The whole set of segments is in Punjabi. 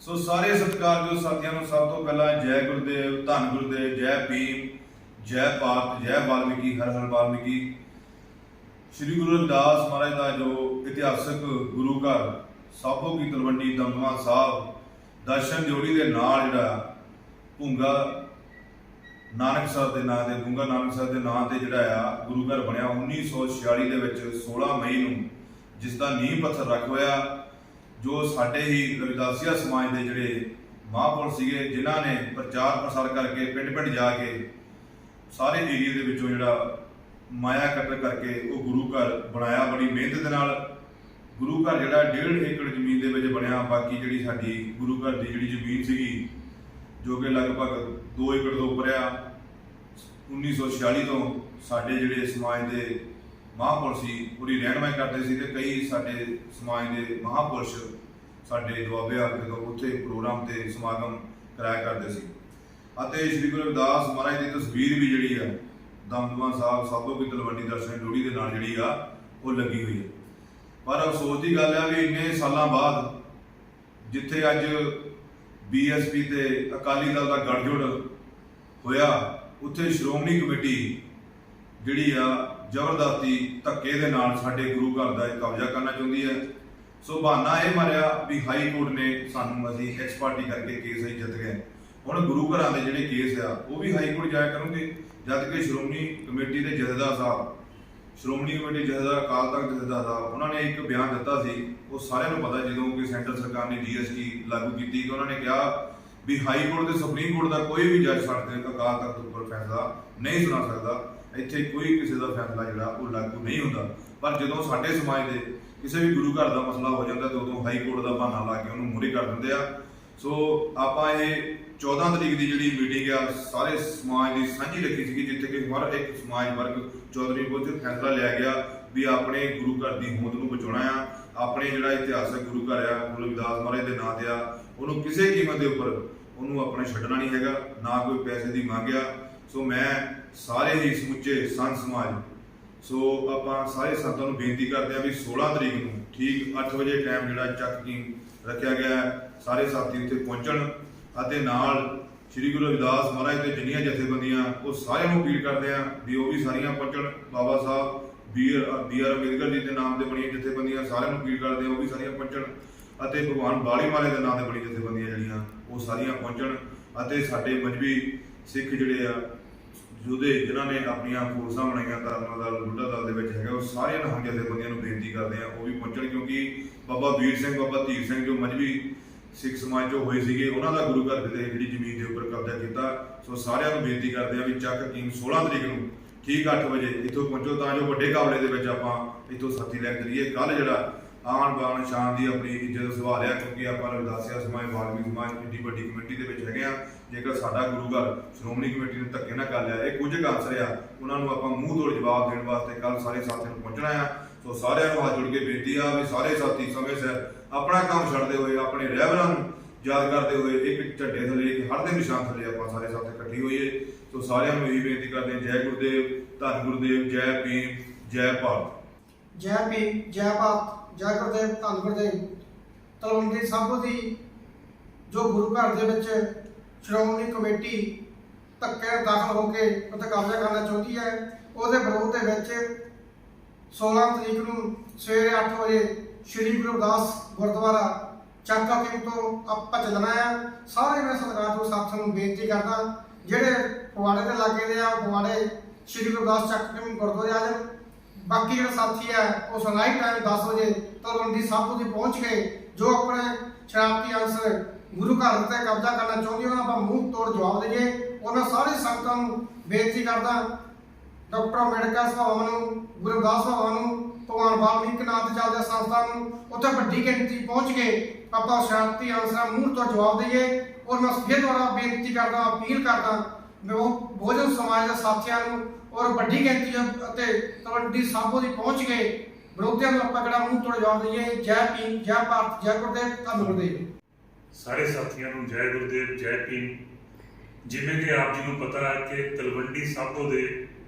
ਸੋ ਸਾਰੇ ਸਤਿਕਾਰਯੋਗ ਸਾਥੀਆਂ ਨੂੰ ਸਭ ਤੋਂ ਪਹਿਲਾਂ ਜੈ ਗੁਰਦੇਵ, ਧੰਨ ਗੁਰਦੇਵ, ਜੈ ਭੀਮ, ਜੈ ਭਾਰਤ ਜੈ ਵਾਲਮੀਕੀ, ਹਰ ਹਰ ਵਾਲਮੀਕੀ। ਸ੍ਰੀ ਗੁਰੂ ਰਵਿਦਾਸ ਮਹਾਰਾਜ ਦਾ ਜੋ ਇਤਿਹਾਸਕ ਗੁਰੂ ਘਰ, ਸਾਬੋ ਕੀ ਤਲਵੰਡੀ ਦਮਦਮਾ ਸਾਹਿਬ, ਦਰਸ਼ਨ ਜੋੜੀ ਦੇ ਨਾਲ ਜਿਹੜਾ ਭੁੰਗਾ ਨਾਨਕ ਸਾਹਿਬ ਦੇ ਨਾਂ ਤੇ, ਭੁੰਗਾ ਨਾਨਕ ਸਾਹਿਬ ਦੇ ਨਾਂ ਤੇ ਜਿਹੜਾ ਆ, ਗੁਰੂ ਘਰ ਬਣਿਆ 1946 ਦੇ ਵਿੱਚ 16 ਮਈ ਨੂੰ ਜਿਸ ਦਾ ਨੀਂਹ ਪੱਥਰ ਰੱਖ ਹੋਇਆ। ਜੋ ਸਾਡੇ ਹੀ ਰਵਿਦਾਸੀਆ ਸਮਾਜ ਦੇ ਜਿਹੜੇ ਮਹਾਂਪੁਰਸ਼ ਸੀਗੇ, ਜਿਨ੍ਹਾਂ ਨੇ ਪ੍ਰਚਾਰ ਪ੍ਰਸਾਰ ਕਰਕੇ ਪਿੰਡ ਪਿੰਡ ਜਾ ਕੇ ਸਾਰੇ ਏਰੀਆ ਦੇ ਵਿੱਚੋਂ ਜਿਹੜਾ ਮਾਇਆ ਕਤਲ ਕਰਕੇ ਉਹ ਗੁਰੂ ਘਰ ਬਣਾਇਆ, ਬੜੀ ਮਿਹਨਤ ਦੇ ਨਾਲ। ਗੁਰੂ ਘਰ ਜਿਹੜਾ 1.5 ਏਕੜ ਜ਼ਮੀਨ ਦੇ ਵਿੱਚ ਬਣਿਆ, ਬਾਕੀ ਜਿਹੜੀ ਸਾਡੀ ਗੁਰੂ ਘਰ ਦੀ ਜਿਹੜੀ ਜ਼ਮੀਨ ਸੀਗੀ, ਜੋ ਕਿ ਲਗਭਗ 2 ਏਕੜ ਤੋਂ ਉੱਪਰ ਆ 1946 ਤੋਂ ਸਾਡੇ ਜਿਹੜੇ ਸਮਾਜ ਦੇ ਮਹਾਂਪੁਰਸ਼ ਸੀ, ਪੂਰੀ ਰਹਿਨਮਾਈ ਕਰਦੇ ਸੀ ਤੇ ਕਈ ਸਾਡੇ ਸਮਾਜ ਦੇ ਮਹਾਂਪੁਰਸ਼ ਸਾਡੇ ਦੁਆਬੇ ਹਲਕੇ ਤੋਂ ਉੱਥੇ ਪ੍ਰੋਗਰਾਮ ਤੇ ਸਮਾਗਮ ਕਰਾਇਆ ਕਰਦੇ ਸੀ। ਅਤੇ ਸ੍ਰੀ ਗੁਰੂ ਰਵਿਦਾਸ ਮਹਾਰਾਜ ਦੀ ਤਸਵੀਰ ਵੀ ਜਿਹੜੀ ਆ, ਦਮਦਮਾ ਸਾਹਿਬ ਸਾਬੋ ਕੀ ਤਲਵੰਡੀ ਦਰਸ਼ਨ ਡੋੜੀ ਦੇ ਨਾਲ ਜਿਹੜੀ ਆ, ਉਹ ਲੱਗੀ ਹੋਈ ਹੈ ਪਰ ਅਫਸੋਸ ਦੀ ਗੱਲ ਆ ਵੀ ਇੰਨੇ ਸਾਲਾਂ ਬਾਅਦ ਜਿੱਥੇ ਅੱਜ ਬੀਐਸਪੀ ਤੇ ਅਕਾਲੀ ਦਲ ਦਾ ਗੜਜੋੜ ਹੋਇਆ, ਉੱਥੇ ਸ਼੍ਰੋਮਣੀ ਕਮੇਟੀ ਜਿਹੜੀ ਆ ਜ਼ਬਰਦਸਤੀ ਧੱਕੇ ਦੇ ਨਾਲ ਸਾਡੇ ਗੁਰੂ ਘਰ ਦਾ ਕਬਜ਼ਾ ਕਰਨਾ ਚਾਹੁੰਦੀ ਹੈ। ਸੋ ਬਹਾਨਾ ਇਹ ਮਾਰਿਆ ਵੀ ਹਾਈ ਕੋਰਟ ਨੇ ਸਾਨੂੰ ਅਸੀਂ ਐਕਸਪਰਟੀ ਕਰਕੇ ਕੇਸ ਅਸੀਂ ਜਿੱਤ ਗਏ। ਹੁਣ ਗੁਰੂ ਘਰਾਂ ਦੇ ਜਿਹੜੇ ਕੇਸ ਆ, ਉਹ ਵੀ ਹਾਈ ਕੋਰਟ ਜਾਇਆ ਕਰਨਗੇ। ਜਦ ਕਿ ਸ਼੍ਰੋਮਣੀ ਕਮੇਟੀ ਦੇ ਜਥੇਦਾਰ ਸਾਹਿਬ, ਸ਼੍ਰੋਮਣੀ ਕਮੇਟੀ ਜਥੇਦਾਰ ਅਕਾਲ ਤਖਤ ਜਥੇਦਾਰ ਸਾਹਿਬ, ਉਹਨਾਂ ਨੇ ਇੱਕ ਬਿਆਨ ਦਿੱਤਾ ਸੀ। ਉਹ ਸਾਰਿਆਂ ਨੂੰ ਪਤਾ ਜਦੋਂ ਕਿ ਸੈਂਟਰ ਸਰਕਾਰ ਨੇ ਜੀਐਸਟੀ ਲਾਗੂ ਕੀਤੀ ਕਿ ਉਹਨਾਂ ਨੇ ਕਿਹਾ ਵੀ ਹਾਈ ਕੋਰਟ ਤੇ ਸੁਪਰੀਮ ਕੋਰਟ ਦਾ ਕੋਈ ਵੀ ਜੱਜ ਸਾਡੇ ਅਕਾਲ ਤਖਤ ਉੱਪਰ ਫੈਸਲਾ ਨਹੀਂ ਸੁਣਾ ਸਕਦਾ। ਇੱਥੇ ਕੋਈ ਕਿਸੇ ਦਾ ਫੈਸਲਾ ਜਿਹੜਾ ਉਹ ਲਾਗੂ ਨਹੀਂ ਹੁੰਦਾ। ਪਰ ਜਦੋਂ ਸਾਡੇ ਸਮਾਜ ਦੇ ਕਿਸੇ ਵੀ ਗੁਰੂ ਘਰ ਦਾ ਮਸਲਾ ਹੋ ਜਾਂਦਾ ਤਾਂ ਉਦੋਂ ਹਾਈ ਕੋਰਟ ਦਾ ਬਹਾਨਾ ਲਾ ਕੇ ਉਹਨੂੰ ਮੂਹਰੇ ਕਰ ਦਿੰਦੇ ਆ। ਸੋ ਆਪਾਂ ਇਹ 14 ਤਰੀਕ ਦੀ ਜਿਹੜੀ ਮੀਟਿੰਗ ਆ, ਸਾਰੇ ਸਮਾਜ ਦੀ ਸਾਂਝੀ ਰੱਖੀ ਸੀਗੀ, ਜਿੱਥੇ ਕਿ ਹਰ ਇੱਕ ਸਮਾਜ ਵਰਗ ਚੌਧਰੀ ਕੋਲ ਫੈਸਲਾ ਲਿਆ ਗਿਆ ਵੀ ਆਪਣੇ ਗੁਰੂ ਘਰ ਦੀ ਹੋਂਦ ਨੂੰ ਬਚਾਉਣਾ ਆ। ਆਪਣੇ ਜਿਹੜਾ ਇਤਿਹਾਸਕ ਗੁਰੂ ਘਰ ਆ, ਗੁਰੂ ਰਵਿਦਾਸ ਮਹਾਰਾਜ ਦੇ ਨਾਂ ਤੇ ਆ, ਉਹਨੂੰ ਕਿਸੇ ਕੀਮਤ ਦੇ ਉੱਪਰ ਉਹਨੂੰ ਆਪਣੇ ਛੱਡਣਾ ਨਹੀਂ ਹੈਗਾ, ਨਾ ਕੋਈ ਪੈਸੇ ਦੀ ਮੰਗ ਆ। ਸੋ ਮੈਂ ਸਾਰੇ ਹੀ ਸਮੁੱਚੇ ਸੰਤ ਸਮਾਜ। ਸੋ ਆਪਾਂ ਸਾਰੇ ਸੰਤਾਂ ਨੂੰ ਬੇਨਤੀ ਕਰਦੇ ਆ ਵੀ 16 ਤਰੀਕ ਨੂੰ ਠੀਕ 8 ਵਜੇ ਟਾਈਮ ਜਿਹੜਾ ਚੱਕ ਕੀ ਰੱਖਿਆ ਗਿਆ ਸਾਰੇ ਸਾਥੀ ਉੱਥੇ ਪਹੁੰਚਣ ਅਤੇ ਨਾਲ ਸ੍ਰੀ ਗੁਰੂ ਰਵਿਦਾਸ ਮਹਾਰਾਜ ਦੇ ਜਿੰਨੀਆਂ ਜਥੇਬੰਦੀਆਂ, ਉਹ ਸਾਰਿਆਂ ਨੂੰ ਅਪੀਲ ਕਰਦੇ ਆ ਵੀ ਉਹ ਵੀ ਸਾਰੀਆਂ ਪਹੁੰਚਣ। ਬਾਬਾ ਸਾਹਿਬ, ਬੀਰ ਬੀਆਰ ਅੰਬੇਦਕਰ ਜੀ ਦੇ ਨਾਮ ਤੇ ਬਣੀਆਂ ਜਥੇਬੰਦੀਆਂ, ਸਾਰਿਆਂ ਨੂੰ ਅਪੀਲ ਕਰਦੇ ਆ ਉਹ ਵੀ ਸਾਰੀਆਂ ਪਹੁੰਚਣ ਅਤੇ ਭਗਵਾਨ ਬਾਲੀ ਮਾਲੇ ਦੇ ਨਾਮ ਤੇ ਬਣੀ ਜਥੇਬੰਦੀਆਂ ਜਿਹੜੀਆਂ, ਉਹ ਸਾਰੀਆਂ ਪਹੁੰਚਣ ਅਤੇ ਸਾਡੇ ਮਜਬੀ ਸਿੱਖ ਜਿਹੜੇ ਆ ਜਿਹਦੇ ਜਿਨ੍ਹਾਂ ਨੇ ਆਪਣੀਆਂ ਫੋਰਸਾਂ ਬਣਾਈਆਂ ਧਰਮਾਂ ਦਾ ਬੁੱਢਾ ਦਲ ਦੇ ਵਿੱਚ ਹੈਗਾ, ਉਹ ਸਾਰੀਆਂ ਨਹਾਂ ਜਥੇਬੰਦੀਆਂ ਨੂੰ ਬੇਨਤੀ ਕਰਦੇ ਆ ਉਹ ਵੀ ਪਹੁੰਚਣ ਕਿਉਂਕਿ ਬਾਬਾ ਵੀਰ ਸਿੰਘ, ਬਾਬਾ ਧੀਰ ਸਿੰਘ ਜੋ ਮਜਬੀ ਸਿੱਖ ਸਮਾਜ ਚੋਂ ਹੋਏ ਸੀਗੇ, ਉਹਨਾਂ ਦਾ ਗੁਰੂ ਘਰ ਦੇ ਜਿਹੜੀ ਜ਼ਮੀਨ ਦੇ ਉੱਪਰ ਕਬਜ਼ਾ ਕੀਤਾ। ਸੋ ਸਾਰਿਆਂ ਨੂੰ ਬੇਨਤੀ ਕਰਦੇ ਆ ਵੀ ਚੱਕ ਕਿੰਗ 16 ਤਰੀਕ ਨੂੰ ਠੀਕ 8 ਵਜੇ ਇੱਥੋਂ ਪਹੁੰਚੋ, ਤਾਂ ਜੋ ਵੱਡੇ ਕਾਬਲੇ ਦੇ ਵਿੱਚ ਆਪਾਂ ਇੱਥੋਂ ਸਾਥੀ ਲੈ ਕੇ ਚੱਲੀਏ। ਕੱਲ ਜਿਹੜਾ ਆਣ ਬਾਣ ਸ਼ਾਨ ਦੀ ਆਪਣੀ ਇੱਜ਼ਤ ਸੰਭਾਲਿਆ ਕਿਉਂਕਿ ਆਪਾਂ ਰਵਿਦਾਸੀਆ ਸਮਾਜ, ਵਾਲਮੀਕ ਸਮਾਜ ਏਡੀ ਵੱਡੀ ਕਮੇਟੀ ਦੇ ਵਿੱਚ ਹੈਗੇ ਆ ਜੇਕਰ ਸਾਡਾ ਗੁਰੂ ਘਰ ਸ਼੍ਰੋਮਣੀ ਕਮੇਟੀ ਨੇ ਧੱਕੇ ਨਾਲ ਕਰ ਲਿਆ ਇਹ ਕੁਝ ਕੁ ਆ ਉਹਨਾਂ ਨੂੰ ਆਪਾਂ ਮੂੰਹ ਤੋੜ ਜਵਾਬ ਦੇਣ ਵਾਸਤੇ ਕੱਲ ਸਾਰੇ ਸਾਥੀਆਂ ਨੂੰ ਪਹੁੰਚਣਾ ਆ। ਸੋ ਸਾਰਿਆਂ ਨੂੰ ਹੱਥ ਜੋੜ ਕੇ ਬੇਨਤੀ ਆ ਵੀ ਸਾਰੇ ਸਾਥੀ ਸਮੇਂ ਸਿਰ ਆਪਣਾ ਕੰਮ ਛੱਡਦੇ ਹੋਏ ਆਪਣੇ ਰਹਿਬਰਾਂ ਨੂੰ ਯਾਦ ਕਰਦੇ ਹੋਏ ਇੱਕ ਝੰਡੇ ਥੱਲੇ ਇੱਕ ਹਰ ਦੇ ਨਿਸ਼ਾਨ ਥੱਲੇ ਆਪਾਂ ਸਾਰੇ ਸਾਥੀ ਇਕੱਠੇ ਹੋਈਏ। ਸੋ ਸਾਰਿਆਂ ਨੂੰ ਇਹੀ ਬੇਨਤੀ ਕਰਦੇ ਹਾਂ, ਜੈ ਗੁਰਦੇਵ ਧੰਨ ਗੁਰਦੇਵ ਜੈ ਭੀਮ ਜੈ ਭਾਰਤ। ਜੈ ਭੀਮ ਜੈ ਭਾਰਤ ਜੈ ਗੁਰਦੇਵ ਧੰਨ ਗੁਰਦੇਵ। ਤਲਵੰਡੀ ਸਾਬੋ ਦੀ ਜੋ ਗੁਰੂ ਘਰ ਦੇ ਵਿੱਚ ਸ਼੍ਰੋਮਣੀ ਕਮੇਟੀ ਧੱਕੇ ਦਾਖਲ ਹੋ ਕੇ ਉੱਥੇ ਕਬਜ਼ਾ ਕਰਨਾ ਚਾਹੁੰਦੀ ਹੈ। ਉਹਦੇ ਵਿਰੋਧ ਦੇ ਵਿੱਚ 16 ਤਰੀਕ ਨੂੰ ਸਵੇਰੇ 8 ਵਜੇ ਸ਼੍ਰੀ ਗੁਰੂ ਰਵਿਦਾਸ ਗੁਰਦੁਆਰਾ ਚਾਕਾ ਸਿੰਘ ਤੋਂ ਆਪਾਂ ਚੱਲਣਾ ਆ। ਸਾਰੇ ਮੇਰੇ ਸਤਿਕਾਰਯੋਗ ਸਾਥੀਆਂ ਨੂੰ ਬੇਨਤੀ ਕਰਦਾ, ਜਿਹੜੇ ਫਗਵਾੜੇ ਦੇ ਲਾਗੇ ਦੇ ਆ ਉਹ ਸ਼੍ਰੀ ਗੁਰੂ ਰਵਿਦਾਸ ਚੱਕ ਸਿੰਘ ਗੁਰਦੁਆਰੇ ਆ ਜਾਣ। ਬਾਕੀ ਜਿਹੜੇ ਸਾਥੀ ਆ ਉਹ ਸੁਣਾਈ ਟਾਈਮ 10 ਵਜੇ ਤਲਵੰਡੀ ਸਾਬੋ ਦੀ ਪਹੁੰਚ ਗਏ ਜੋ ਆਪਣੇ ਸ਼ਰਾਬਤੀ ਅਨਸਰ ਗੁਰੂ ਘਰ ਤੇ ਕਬਜ਼ਾ ਕਰਨਾ ਚਾਹੁੰਦੀ ਉਹਨਾਂ ਆਪਾਂ ਮੂੰਹ ਤੋੜ ਜਵਾਬ ਦੇਈਏ। ਉਹਨਾਂ ਸਾਰੇ ਸੰਗਤਾਂ ਨੂੰ ਬੇਨਤੀ ਕਰਦਾ, ਡਾਕਟਰ ਅੰਬੇਡਕਰ ਸਭਾਵਾਂ ਨੂੰ, ਗੁਰਦਾਸ ਰਵਿਦਾਸ ਸਭਾਵਾਂ ਨੂੰ, ਭਗਵਾਨ ਵਾਲਮੀਕ ਨਾਥ ਚੱਲਦੇ ਸੰਸਥਾ ਨੂੰ, ਉੱਥੇ ਵੱਡੀ ਗਿਣਤੀ ਪਹੁੰਚ ਕੇ ਆਪਾਂ ਸ਼ਾਂਤੀ ਅਨਸਰਾਂ ਮੂੰਹ ਤੋਂ ਜਵਾਬ ਦਈਏ। ਔਰ ਮੈਂ ਫਿਰ ਦੁਆਰਾ ਬੇਨਤੀ ਕਰਦਾ, ਅਪੀਲ ਕਰਦਾ, ਮੈਂ ਉਹ ਭੋਜਨ ਸਮਾਜ ਦੇ ਸਾਥੀਆਂ ਨੂੰ ਔਰ ਵੱਡੀ ਗਿਣਤੀ ਅਤੇ ਤਲਵੰਡੀ ਸਾਬੋ ਦੀ ਪਹੁੰਚ ਗਏ ਵਿਰੋਧੀਆਂ ਨੂੰ ਆਪਾਂ ਕਿਹੜਾ ਮੂੰਹ ਤੋੜ ਜਵਾਬ ਦਈਏ। ਜੈ ਭੀਮ, ਜੈ ਭਾਰਤ, ਜੈ ਗੁਰਦੇਵ, ਧੰਨ ਗੁਰਦੇਵ। ਸਾਰੇ ਸਾਥੀਆਂ ਨੂੰ ਜੈ ਗੁਰਦੇਵ, ਜੈ ਭੀਮ। ਜਿਵੇਂ ਕਿ ਆਪ ਜੀ ਨੂੰ ਪਤਾ ਹੈ ਕਿ ਤਲਵੰਡੀ ਸਾਬੋ ਦੇ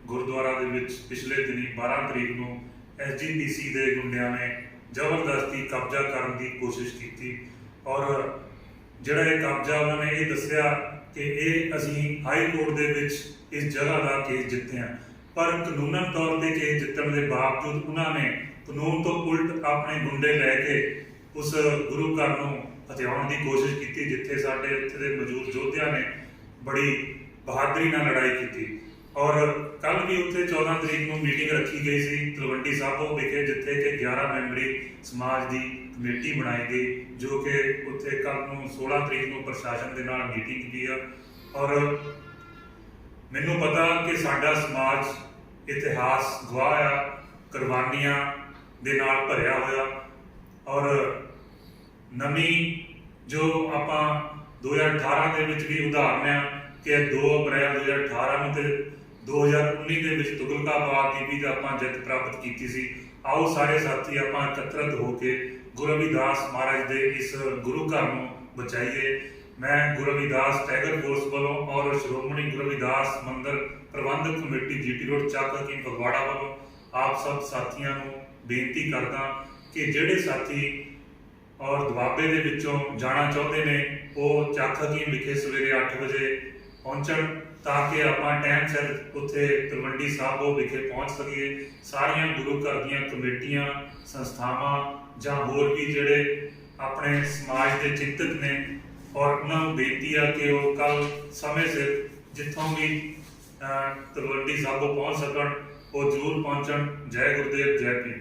ਗੁਰਦੁਆਰਾ ਦੇ ਵਿੱਚ ਪਿਛਲੇ ਦਿਨੀ 12 ਤਰੀਕ ਨੂੰ ਐਸਜੀਪੀਸੀ ਦੇ ਗੁੰਡਿਆਂ ਨੇ ਜ਼ਬਰਦਸਤੀ ਕਬਜ਼ਾ ਕਰਨ ਦੀ ਕੋਸ਼ਿਸ਼ ਕੀਤੀ ਔਰ ਜਿਹੜਾ ਇਹ ਕਬਜ਼ਾ ਉਹਨਾਂ ਨੇ ਇਹ ਦੱਸਿਆ ਕਿ ਇਹ ਅਸੀਂ ਹਾਈ ਕੋਰਟ ਦੇ ਵਿੱਚ ਇਸ ਜਗ੍ਹਾ ਦਾ ਕੇਸ ਜਿੱਤਿਆ ਪਰ ਕਾਨੂੰਨਨ ਤੌਰ ਤੇ ਕੇਸ ਜਿੱਤਣ ਦੇ ਬਾਵਜੂਦ ਉਹਨਾਂ ਨੇ ਕਾਨੂੰਨ ਤੋਂ ਉਲਟ ਆਪਣੇ ਗੁੰਡੇ ਲੈ ਕੇ ਉਸ ਗੁਰੂ ਘਰ ਨੂੰ ਹਥਿਆਉਣ ਦੀ ਕੋਸ਼ਿਸ਼ ਕੀਤੀ ਜਿੱਥੇ ਸਾਡੇ ਇੱਥੇ ਦੇ ਮੌਜੂਦ ਯੋਧਿਆਂ ਨੇ ਬੜੀ ਬਹਾਦਰੀ ਨਾਲ ਲੜਾਈ ਕੀਤੀ। ਔਰ ਕੱਲ ਵੀ ਉੱਥੇ 14 ਤਰੀਕ ਨੂੰ ਮੀਟਿੰਗ ਰੱਖੀ ਗਈ ਸੀ ਤਲਵੰਡੀ ਸਾਬੋ ਵਿਖੇ, ਜਿੱਥੇ ਕਿ 11 ਮੈਂਬਰੀ ਸਮਾਜ ਦੀ ਕਮੇਟੀ ਬਣਾਈ ਗਈ, ਜੋ ਕਿ ਉੱਥੇ ਕੱਲ ਨੂੰ 16 ਤਰੀਕ ਨੂੰ ਪ੍ਰਸ਼ਾਸਨ ਦੇ ਨਾਲ ਮੀਟਿੰਗ ਕੀਤੀ ਆ। ਔਰ ਮੈਨੂੰ ਪਤਾ ਕਿ ਸਾਡਾ ਸਮਾਜ ਇਤਿਹਾਸ ਗਵਾਹ ਆ, ਕੁਰਬਾਨੀਆਂ ਦੇ ਨਾਲ ਭਰਿਆ ਹੋਇਆ। ਔਰ ਨਵੀਂ ਜੋ ਆਪਾਂ 2018 ਦੇ ਵਿੱਚ ਵੀ ਉਦਾਹਰਨ ਆ ਕਿ 2 ਅਪ੍ਰੈਲ 2018 ਨੂੰ ਤੇ 2019 ਦੇ ਵਿੱਚ ਤੁਗਲਕਾਬਾਦ ਦੀ ਵੀ ਆਪਾਂ ਜਿੱਤ ਪ੍ਰਾਪਤ ਕੀਤੀ ਸੀ, ਆਓ ਸਾਰੇ ਸਾਥੀ ਆਪਾਂ ਇਕੱਤਰਤ ਹੋ ਕੇ ਗੁਰੂ ਰਵਿਦਾਸ ਮਹਾਰਾਜ ਦੇ ਇਸ ਗੁਰੂ ਘਰ ਨੂੰ ਬਚਾਈਏ। ਮੈਂ ਗੁਰੂ ਰਵਿਦਾਸ ਟੈਗਰ ਫੋਰਸ ਵੱਲੋਂ ਔਰ ਸ਼੍ਰੋਮਣੀ ਗੁਰੂ ਰਵਿਦਾਸ ਮੰਦਿਰ ਪ੍ਰਬੰਧਕ ਕਮੇਟੀ ਜੀਟੀ ਰੋਡ ਚੱਕ ਕੀ ਫਗਵਾੜਾ ਵੱਲੋਂ ਆਪ ਸਭ ਸਾਥੀਆਂ ਨੂੰ ਬੇਨਤੀ ਕਰਦਾ ਕਿ ਜਿਹੜੇ ਸਾਥੀ ਔਰ ਦੁਆਬੇ ਦੇ ਵਿੱਚੋਂ ਜਾਣਾ ਚਾਹੁੰਦੇ ਨੇ, ਉਹ ਚੱਕ ਹਕੀਮ ਵਿਖੇ ਸਵੇਰੇ 8 ਵਜੇ ਪਹੁੰਚਣ ਤਾਂ ਕਿ ਆਪਾਂ ਟਾਈਮ ਸਿਰ ਉੱਥੇ ਤਲਵੰਡੀ ਸਾਬੋ ਵਿਖੇ ਪਹੁੰਚ ਸਕੀਏ। ਸਾਰੀਆਂ ਗੁਰੂ ਘਰ ਦੀਆਂ ਕਮੇਟੀਆਂ, ਸੰਸਥਾਵਾਂ ਜਾਂ ਹੋਰ ਵੀ ਜਿਹੜੇ ਆਪਣੇ ਸਮਾਜ ਦੇ ਚਿੰਤਕ ਨੇ, ਔਰ ਉਹਨਾਂ ਨੂੰ ਬੇਨਤੀ ਆ ਕਿ ਉਹ ਕੱਲ ਸਮੇਂ ਸਿਰ ਜਿੱਥੋਂ ਵੀ ਤਲਵੰਡੀ ਸਾਬੋ ਪਹੁੰਚ ਸਕਣ, ਉਹ ਜ਼ਰੂਰ ਪਹੁੰਚਣ। ਜੈ ਗੁਰਦੇਵ, ਜੈ ਪੀਰ